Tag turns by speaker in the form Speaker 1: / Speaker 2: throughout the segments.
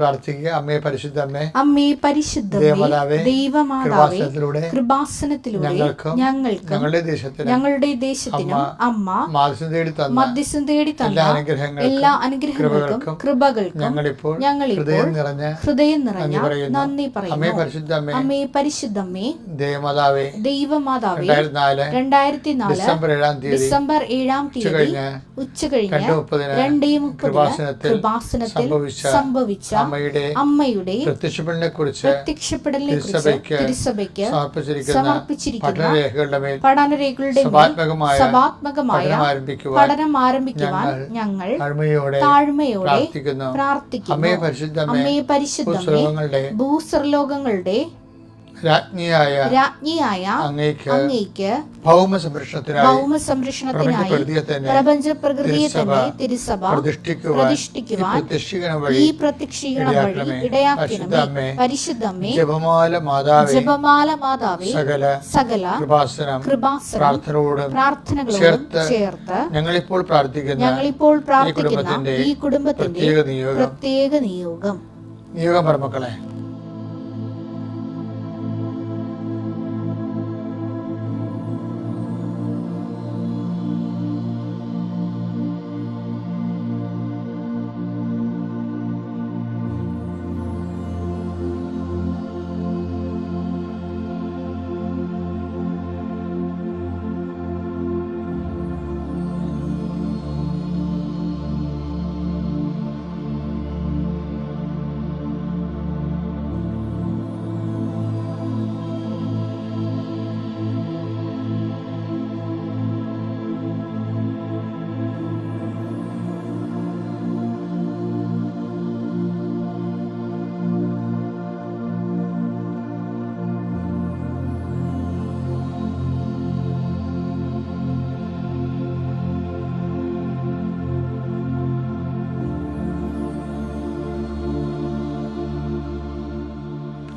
Speaker 1: പ്രാർത്ഥിക്കുക. അമ്മയെ പരിശുദ്ധ അമ്മേ
Speaker 2: അമ്മേ പരിശുദ്ധമേ
Speaker 1: ദേവമാതാവേ, കൃപാസനത്തിലൂടെ ഞങ്ങൾക്കും ഞങ്ങളുടെ ദേശത്തിന്
Speaker 2: ഞങ്ങളുടെ ദേശത്തിനും അമ്മ
Speaker 1: മാധ്യസം തേടി തന്ന
Speaker 2: മധ്യസ്ഥം തേടി
Speaker 1: എല്ലാ
Speaker 2: തന്ന എല്ലാ അനുഗ്രഹങ്ങൾക്കും കൃപകൾക്കും
Speaker 1: ഞങ്ങളിപ്പോൾ ഹൃദയം നിറഞ്ഞ
Speaker 2: ഹൃദയം നിറഞ്ഞ നന്ദി
Speaker 1: പറയുന്നു.
Speaker 2: പറയുന്നു
Speaker 1: പരിശുദ്ധ അമ്മേ
Speaker 2: അമ്മേ പരിശുദ്ധമ്മേ
Speaker 1: ദേവമാതാവേ
Speaker 2: ദൈവമാതാവേ
Speaker 1: രണ്ടായിരത്തി നാല് ഡിസംബർ ഏഴാം തീയതി
Speaker 2: ഡിസംബർ ഏഴാം തീയതി ഉച്ച കഴിഞ്ഞ്
Speaker 1: രണ്ട് മുപ്പതിന് കൃപാസനത്തിൽ സംഭവിച്ച അമ്മയുടെ
Speaker 2: അമ്മയുടെ
Speaker 1: പ്രത്യക്ഷപ്പെടലിനെ കുറിച്ച്
Speaker 2: പ്രത്യക്ഷപ്പെടലിനെ
Speaker 1: തിരുസഭയ്ക്ക് സമർപ്പിച്ചിരിക്കുന്ന പഠനരേഖകളുടെ സഭാത്മകമായ പഠനം ആരംഭിക്കുവാൻ
Speaker 2: ഞങ്ങൾ
Speaker 1: താഴ്മയോടെ പ്രാർത്ഥിക്കുന്നു. അമ്മയെ പരിശുദ്ധ
Speaker 2: ഭൂസ്വർലോകങ്ങളുടെ
Speaker 1: രാജ്ഞിയായ
Speaker 2: രാജ്ഞിയായ
Speaker 1: അങ്ങേക്ക്
Speaker 2: അങ്ങേക്ക്
Speaker 1: ഭൗമ സംരക്ഷണത്തിനായി
Speaker 2: ഭൗമ സംരക്ഷണത്തിനായി പ്രപഞ്ച പ്രകൃതിയെ തന്നെ തിരുസഭ
Speaker 1: പ്രതിഷ്ഠിക്കുവാൻ ഈ പ്രത്യക്ഷീകരണം വഴി
Speaker 2: ഇടയാക്കണമേ. പരിശുദ്ധമ്മേ
Speaker 1: ജപമാല മാതാവേ
Speaker 2: ജപമാല മാതാവേ
Speaker 1: സകല
Speaker 2: സകല
Speaker 1: കൃപാസനം
Speaker 2: കൃപാസനം
Speaker 1: പ്രാർത്ഥനയോടും
Speaker 2: പ്രാർത്ഥനകളോടും
Speaker 1: ചേർത്ത് ഞങ്ങളിപ്പോൾ പ്രാർത്ഥിക്കുന്ന
Speaker 2: ഞങ്ങളിപ്പോൾ പ്രാർത്ഥിക്കുന്ന ഈ കുടുംബത്തിന്റെ
Speaker 1: പ്രത്യേക നിയോഗം.
Speaker 2: പ്രത്യേക നിയോഗം.
Speaker 1: നിയോഗം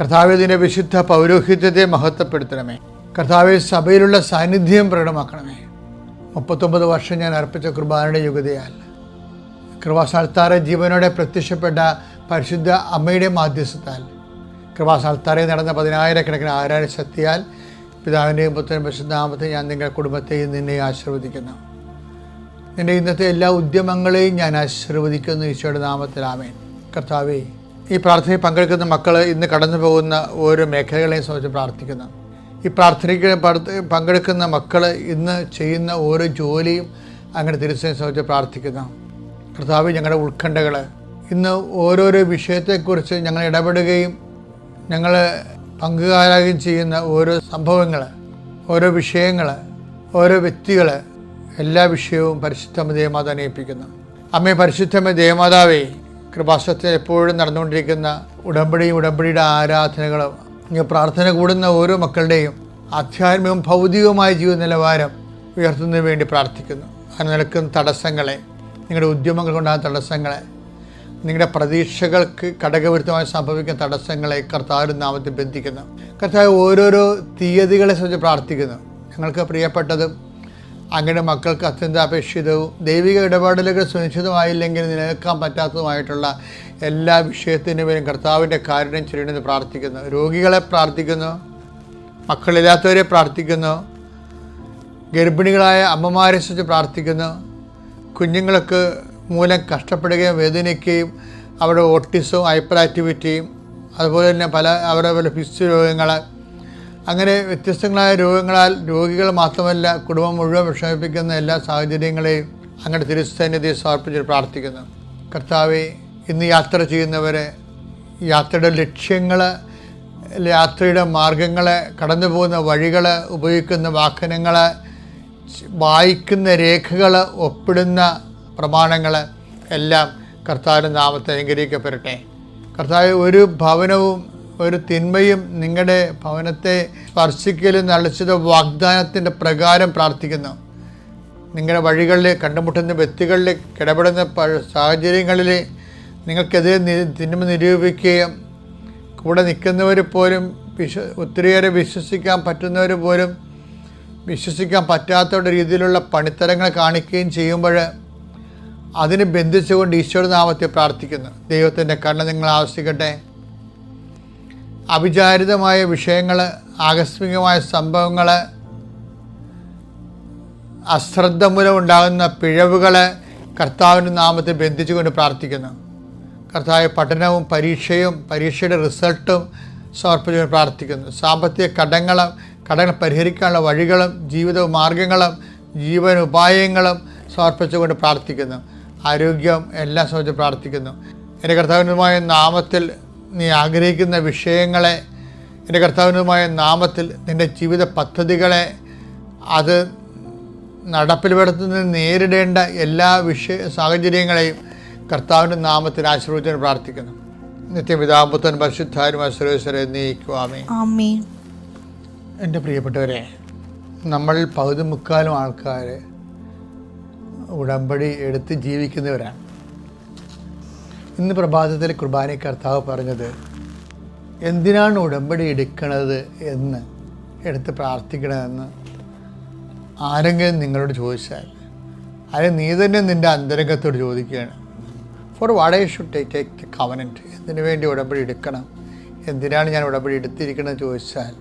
Speaker 1: കർത്താവിന്റെ വിശുദ്ധ പൗരോഹിത്യത്തെ മഹത്വപ്പെടുത്തണമേ. കർത്താവ് സഭയിലുള്ള സാന്നിധ്യം പ്രകടമാക്കണമേ. മുപ്പത്തൊമ്പത് വർഷം ഞാൻ അർപ്പിച്ച കുർബാനയുടെ യുഗതയാൽ. കൃപാസാൽത്താറെ ജീവനോടെ പ്രത്യക്ഷപ്പെട്ട പരിശുദ്ധ അമ്മയുടെ മാധ്യസ്ഥത്താൽ. കൃപാസാൽത്താറെ നടന്ന പതിനായിരക്കണക്കിന് ആരാധന ശക്തിയാൽ പിതാവിന്റെയും പുത്രനും പരിശുദ്ധാമത്തെ ഞാൻ നിങ്ങളുടെ കുടുംബത്തെയും നിന്നെ ആശീർവദിക്കുന്നു. നിന്റെ ഇന്നത്തെ എല്ലാ ഉദ്യമങ്ങളെയും ഞാൻ ആശീർവദിക്കുന്നു ഈശോയുടെ നാമത്തിൽ. ആമേൻ. കർത്താവേ ഈ പ്രാർത്ഥനയിൽ പങ്കെടുക്കുന്ന മക്കൾ ഇന്ന് കടന്നു പോകുന്ന ഓരോ മേഖലകളെയും സംബന്ധിച്ച് പ്രാർത്ഥിക്കുന്നു. ഈ പ്രാർത്ഥനയ്ക്ക് പങ്കെടുക്കുന്ന മക്കൾ ഇന്ന് ചെയ്യുന്ന ഓരോ ജോലിയും അങ്ങനെ തിരിച്ചതിനെ സംബന്ധിച്ച് പ്രാർത്ഥിക്കുന്നു. കർത്താവ് ഞങ്ങളുടെ ഉത്കണ്ഠകൾ ഇന്ന് ഓരോരോ വിഷയത്തെക്കുറിച്ച് ഞങ്ങൾ ഇടപെടുകയും ഞങ്ങൾ പങ്കുകാരാകുകയും ചെയ്യുന്ന ഓരോ സംഭവങ്ങൾ ഓരോ വിഷയങ്ങൾ ഓരോ വ്യക്തികൾ എല്ലാ വിഷയവും പരിശുദ്ധമ ദേവമാതാവിനെ ഏൽപ്പിക്കുന്നു. അമ്മേ പരിശുദ്ധമ ദേവമാതാവേ കൃപാസത്തിൽ എപ്പോഴും നടന്നുകൊണ്ടിരിക്കുന്ന ഉടമ്പടിയും ഉടമ്പടിയുടെ ആരാധനകളും പ്രാർത്ഥന കൂടുന്ന ഓരോ മക്കളുടെയും ആധ്യാത്മികവും ഭൗതികവുമായ ജീവിത നിലവാരം ഉയർത്തുന്നതിന് വേണ്ടി പ്രാർത്ഥിക്കുന്നു. അങ്ങനെ നിൽക്കുന്ന തടസ്സങ്ങളെ നിങ്ങളുടെ ഉദ്യമങ്ങൾ കൊണ്ടാകുന്ന തടസ്സങ്ങളെ നിങ്ങളുടെ പ്രതീക്ഷകൾക്ക് ഘടകവിരുദ്ധമായി സംഭവിക്കുന്ന തടസ്സങ്ങളെ കർത്താവിന്റെ നാമത്തിൽ ബന്ധിക്കുന്നു. കർത്താവ് ഓരോരോ തീയതികളെ സംബന്ധിച്ച് പ്രാർത്ഥിക്കുന്നു. ഞങ്ങൾക്ക് പ്രിയപ്പെട്ടതും അങ്ങയുടെ മക്കൾക്ക് അത്യന്താപേക്ഷിതവും ദൈവിക ഇടപെടലുകൾ സുനിശ്ചിതമായില്ലെങ്കിൽ നിലനിൽക്കാൻ പറ്റാത്തതുമായിട്ടുള്ള എല്ലാ വിഷയത്തിന്റെ പേരും കർത്താവിന്റെ കാരുണ്യം ചെയ്യണമെന്ന് പ്രാർത്ഥിക്കുന്നു. രോഗികളെ പ്രാർത്ഥിക്കുന്നു. മക്കളില്ലാത്തവരെ പ്രാർത്ഥിക്കുന്നു. ഗർഭിണികളായ അമ്മമാരെ സംബന്ധിച്ച് പ്രാർത്ഥിക്കുന്നു. കുഞ്ഞുങ്ങൾക്ക് മൂലം കഷ്ടപ്പെടുകയും വേദനിക്കുകയും അവരുടെ ഓട്ടിസവും ഹൈപ്പർ ആക്ടിവിറ്റിയും അതുപോലെ തന്നെ പല അവരുടെ പല ഫിസ് രോഗങ്ങൾ അങ്ങനെ വ്യത്യസ്തങ്ങളായ രോഗങ്ങളാൽ രോഗികൾ മാത്രമല്ല കുടുംബം മുഴുവൻ വിഷമിപ്പിക്കുന്ന എല്ലാ സാഹചര്യങ്ങളെയും അങ്ങനെ തിരുസന്നിധി സമർപ്പിച്ച് പ്രാർത്ഥിക്കുന്നു. കർത്താവെ ഇന്ന് യാത്ര ചെയ്യുന്നവരെ യാത്രയുടെ ലക്ഷ്യങ്ങൾ യാത്രയുടെ മാർഗങ്ങൾ കടന്നു പോകുന്ന വഴികൾ ഉപയോഗിക്കുന്ന വാഹനങ്ങൾ വായിക്കുന്ന രേഖകൾ ഒപ്പിടുന്ന പ്രമാണങ്ങൾ എല്ലാം കർത്താവിന്റെ നാമത്തെ അനുഗ്രഹിക്കപ്പെടട്ടെ. കർത്താവ് ഒരു ഭവനവും ഒരു തിന്മയും നിങ്ങളുടെ ഭവനത്തെ സ്പർശിക്കലും നളിച്ചത് വാഗ്ദാനത്തിന്റെ പ്രകാരം പ്രാർത്ഥിക്കുന്നു. നിങ്ങളുടെ വഴികളിൽ കണ്ടുമുട്ടുന്ന വ്യക്തികളിൽ ഇടപെടുന്ന സാഹചര്യങ്ങളിൽ നിങ്ങൾക്കെതിരെ തിന്മ നിരൂപിക്കുകയും കൂടെ നിൽക്കുന്നവർ പോലും വിശ്വ ഒത്തിരിയേറെ വിശ്വസിക്കാൻ പറ്റുന്നവർ പോലും വിശ്വസിക്കാൻ പറ്റാത്ത രീതിയിലുള്ള പണിത്തരങ്ങൾ കാണിക്കുകയും ചെയ്യുമ്പോൾ അതിനെ ബന്ധിച്ചുകൊണ്ട് ഈശ്വരനാമത്തെ നാമത്തെ പ്രാർത്ഥിക്കുന്നു. ദൈവത്തിന്റെ കണ്ണ് നിങ്ങൾ ആവശ്യിക്കട്ടെ അവിചാരിതമായ വിഷയങ്ങൾ ആകസ്മികമായ സംഭവങ്ങൾ അശ്രദ്ധ മൂലം ഉണ്ടാകുന്ന പിഴവുകൾ കർത്താവിന്റെ നാമത്തെ ബന്ധിച്ചുകൊണ്ട് പ്രാർത്ഥിക്കുന്നു. കർത്താവ് പഠനവും പരീക്ഷയും പരീക്ഷയുടെ റിസൾട്ടും സമർപ്പിച്ചുകൊണ്ട് പ്രാർത്ഥിക്കുന്നു. സാമ്പത്തിക കടങ്ങളും കടങ്ങൾ പരിഹരിക്കാനുള്ള വഴികളും ജീവിത മാർഗങ്ങളും ജീവൻ ഉപായങ്ങളും സമർപ്പിച്ചുകൊണ്ട് പ്രാർത്ഥിക്കുന്നു. ആരോഗ്യം എല്ലാം സംബന്ധിച്ച് പ്രാർത്ഥിക്കുന്നു. എന്റെ കർത്താവിനുമായ നാമത്തിൽ നീ ആഗ്രഹിക്കുന്ന വിഷയങ്ങളെ എന്റെ കർത്താവിനുമായ നാമത്തിൽ നിന്റെ ജീവിത പദ്ധതികളെ അത് നടപ്പിൽ വരുത്തുന്ന നേരിടേണ്ട എല്ലാ വിഷയ സാഹചര്യങ്ങളെയും കർത്താവിന്റെ നാമത്തിൽ ആശ്രയിച്ചു പ്രാർത്ഥിക്കുന്നു. നിത്യപിതാപുത്തൻ പരിശുദ്ധാരുമായ സർവേശ്വരെ നീക്കുവാമേ എന്റെ പ്രിയപ്പെട്ടവരെ നമ്മൾ പകുതി മുക്കാലും ആൾക്കാർ ഉടമ്പടി എടുത്ത് ജീവിക്കുന്നവരാണ്. ഇന്ന് പ്രഭാതത്തിൽ കുർബാന കർത്താവ് പറഞ്ഞത് എന്തിനാണ് ഉടമ്പടി എടുക്കണത് എന്ന് എടുത്ത് പ്രാർത്ഥിക്കണമെന്ന്? ആരെങ്കിലും നിങ്ങളോട് ചോദിച്ചാൽ അത് നീ തന്നെ നിന്റെ അന്തരംഗത്തോട് ചോദിക്കുകയാണ്. For what I should take take the covenant എന്തിനു വേണ്ടി ഉടമ്പടി എടുക്കണം? എന്തിനാണ് ഞാൻ ഉടമ്പടി എടുത്തിരിക്കണമെന്ന് ചോദിച്ചാൽ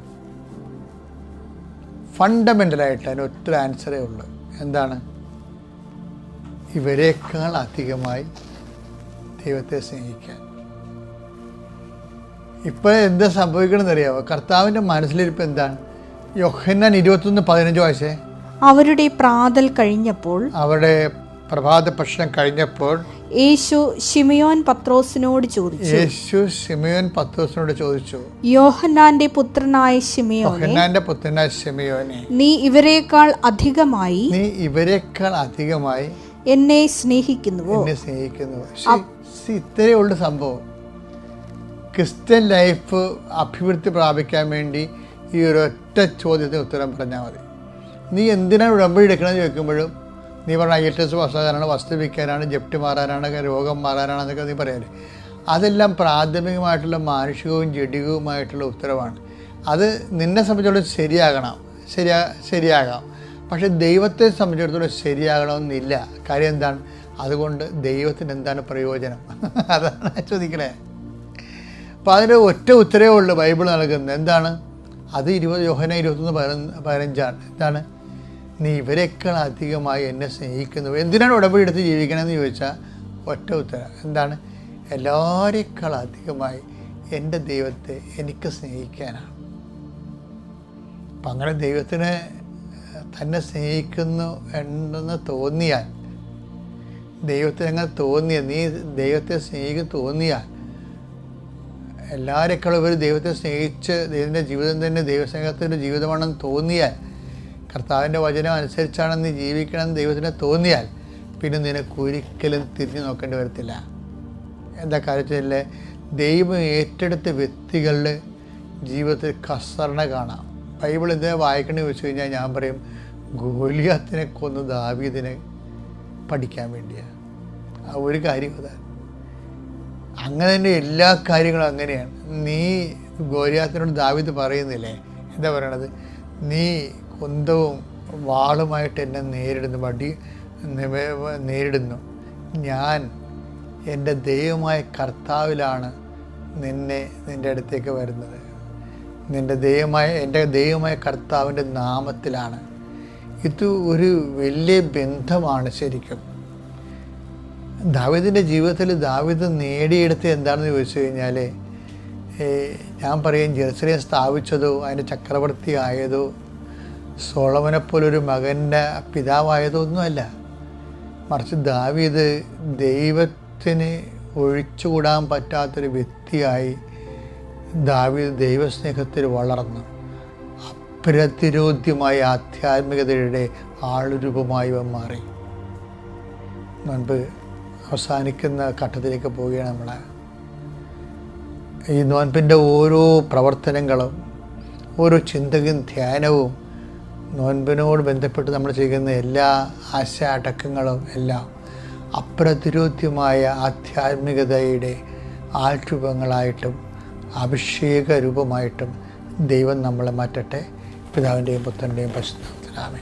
Speaker 1: ഫണ്ടമെന്റലായിട്ട് അതിന് ഒറ്റ ആൻസറേ ഉള്ളൂ. എന്താണ്? ഇവരെക്കാൾ അധികമായി ദൈവത്തെ സ്നേഹിക്കാൻ. ഇപ്പോൾ എന്താ സംഭവിക്കണമെന്ന് അറിയാമോ കർത്താവിന്റെ മനസ്സിലിരിപ്പ് എന്താണ്? യൊഹന്നാൻ ഇരുപത്തൊന്ന് പതിനഞ്ച് വയസ്സേ
Speaker 2: അവരുടെ പ്രാതൽ കഴിഞ്ഞപ്പോൾ
Speaker 1: അവരുടെ പ്രഭാത ഭക്ഷണം കഴിഞ്ഞപ്പോൾ
Speaker 2: യേശു ഷിമിയോൻ പത്രോസിനോട് ചോദിച്ചു.
Speaker 1: യേശു ഷിമിയോൻ പത്രോസിനോട് ചോദിച്ചു.
Speaker 2: യോഹന്നാന്റെ പുത്രനായ ഷിമിയോനെ
Speaker 1: യോഹന്നാന്റെ പുത്രനായ ഷിമിയോനെ
Speaker 2: നീ ഇവരെക്കാൾ അധികമായി
Speaker 1: നീ ഇവരെക്കാൾ അധികമായി
Speaker 2: എന്നെ സ്നേഹിക്കുന്നുവോ?
Speaker 1: എന്നെ സ്നേഹിക്കുന്നു. ഇത്രയേ ഉള്ളു സംഭവം. ക്രിസ്ത്യൻ ലൈഫ് അഭിവൃദ്ധി പ്രാപിക്കാൻ വേണ്ടി ഈ ഒരു ഒറ്റ ചോദ്യത്തിന് ഉത്തരം പറഞ്ഞാൽ മതി. നീ എന്തിനാണ് ഉടമ്പടി എടുക്കണമെന്ന് ചോദിക്കുമ്പോഴും നീ പറഞ്ഞ ഐ എസ് പാസ്സാകാനാണ് വസ്തു വിൽക്കാനാണ് ജപ്തി മാറാനാണ് രോഗം മാറാനാണ് എന്നൊക്കെ നീ പറയാറ് അതെല്ലാം പ്രാഥമികമായിട്ടുള്ള മാനുഷികവും ജഡികവുമായിട്ടുള്ള ഉത്തരവാണ്. അത് നിന്നെ സംബന്ധിച്ചോളം ശരിയാകണം. ശരിയാ ശരിയാകാം. പക്ഷെ ദൈവത്തെ സംബന്ധിച്ചിടത്തോളം ശരിയാകണമെന്നില്ല. കാര്യം എന്താണ്? അതുകൊണ്ട് ദൈവത്തിന് എന്താണ് പ്രയോജനം? അതാണ് ചോദിക്കണേ. അപ്പോൾ അതിന്റെ ഒറ്റ ഉത്തരവേ ഉള്ളൂ ബൈബിൾ നൽകുന്നത്. എന്താണ്? അത് ഇരുപത് യോഹന ഇരുപത്തൊന്ന് പതിനഞ്ചാണ്. എന്താണ്? നീ ഇവരെക്കാൾ അധികമായി എന്നെ സ്നേഹിക്കുന്നു. എന്തിനാണ് ഉടമ്പടി എടുത്ത് ജീവിക്കണമെന്ന് ചോദിച്ചാൽ ഒറ്റ ഉത്തരം. എന്താണ്? എല്ലാവരെക്കാൾ അധികമായി എന്റെ ദൈവത്തെ എനിക്ക് സ്നേഹിക്കാനാണ്. അപ്പം അങ്ങനെ ദൈവത്തിനെ തന്നെ സ്നേഹിക്കുന്നു എന്നെന്ന് തോന്നിയാൽ ദൈവത്തെ അങ്ങനെ തോന്നിയ നീ ദൈവത്തെ സ്നേഹിക്കും തോന്നിയാൽ എല്ലാവരെക്കാളും ഒരു ദൈവത്തെ സ്നേഹിച്ച് ദൈവത്തിന്റെ ജീവിതം തന്നെ ദൈവസ്നേഹത്തിന്റെ ജീവിതമാണെന്ന് തോന്നിയാൽ കർത്താവിന്റെ വചനം അനുസരിച്ചാണ് നീ ജീവിക്കണമെന്ന് ദൈവത്തിന് തോന്നിയാൽ പിന്നെ നിനക്ക് ഒരിക്കലും തിരിഞ്ഞു നോക്കേണ്ടി വരത്തില്ല. എന്താ കാര്യത്തിൽ ദൈവം ഏറ്റെടുത്ത വ്യക്തികളുടെ ജീവിതത്തിൽ കസരണ കാണാം. ബൈബിൾ എന്തിനാ വായിക്കണമെന്ന് ചോദിച്ചു കഴിഞ്ഞാൽ ഞാൻ പറയും ഗോലിയാത്തിനെ കൊന്ന് ദാവീദിനെ പഠിക്കാൻ വേണ്ടിയാണ് ആ ഒരു കാര്യം അതാണ് അങ്ങനെ തന്നെ എല്ലാ കാര്യങ്ങളും അങ്ങനെയാണ്. നീ ഗോലിയാത്തിനോട് ദാവീദ് പറയുന്നില്ലേ? എന്താ പറയണത്? നീ കുന്തവും വാളുമായിട്ട് എന്നെ നേരിടുന്നു വടി നേരിടുന്നു. ഞാൻ എന്റെ ദൈവമായ കർത്താവിലാണ് നിന്നെ നിന്റെ അടുത്തേക്ക് വരുന്നത്. നിന്റെ ദൈവമായ എന്റെ ദൈവമായ കർത്താവിന്റെ നാമത്തിലാണ്. ഇത് ഒരു വലിയ ബന്ധമാണ് ശരിക്കും. ദാവിദിന്റെ ജീവിതത്തിൽ ദാവിദ് നേടിയെടുത്ത് എന്താണെന്ന് ചോദിച്ചു കഴിഞ്ഞാൽ ഞാൻ പറയും ജെറുസലേം സ്ഥാപിച്ചതോ അതിന്റെ ചക്രവർത്തി ആയതോ സോളമനെപ്പോലൊരു മകന്റെ പിതാവായതോ ഒന്നുമല്ല. മറിച്ച് ദാവീദ് ദൈവത്തിന് ഒഴിച്ചുകൂടാൻ പറ്റാത്തൊരു വ്യക്തിയായി ദാവീദ് ദൈവസ്നേഹത്തിൽ വളർന്നു. അപ്രതിരോധ്യമായ ആധ്യാത്മികതയുടെ ആളുരൂപമായി മാറി. മുൻപ് അവസാനിക്കുന്ന ഘട്ടത്തിലേക്ക് പോവുകയാണ് നമ്മൾ ഈ നോൻപിന്റെ ഓരോ പ്രവർത്തനങ്ങളും ഓരോ ചിന്തയും ധ്യാനവും നോൻപിനോട് ബന്ധപ്പെട്ട് നമ്മൾ ചെയ്യുന്ന എല്ലാ ആശ അടക്കങ്ങളും എല്ലാം അപ്രതിരോധ്യമായ ആധ്യാത്മികതയുടെ ആൾരൂപങ്ങളായിട്ടും അഭിഷേക രൂപമായിട്ടും ദൈവം നമ്മളെ മാറ്റട്ടെ. പിതാവിന്റെയും പുത്രന്റെയും പശുനാമത്തിലാമേ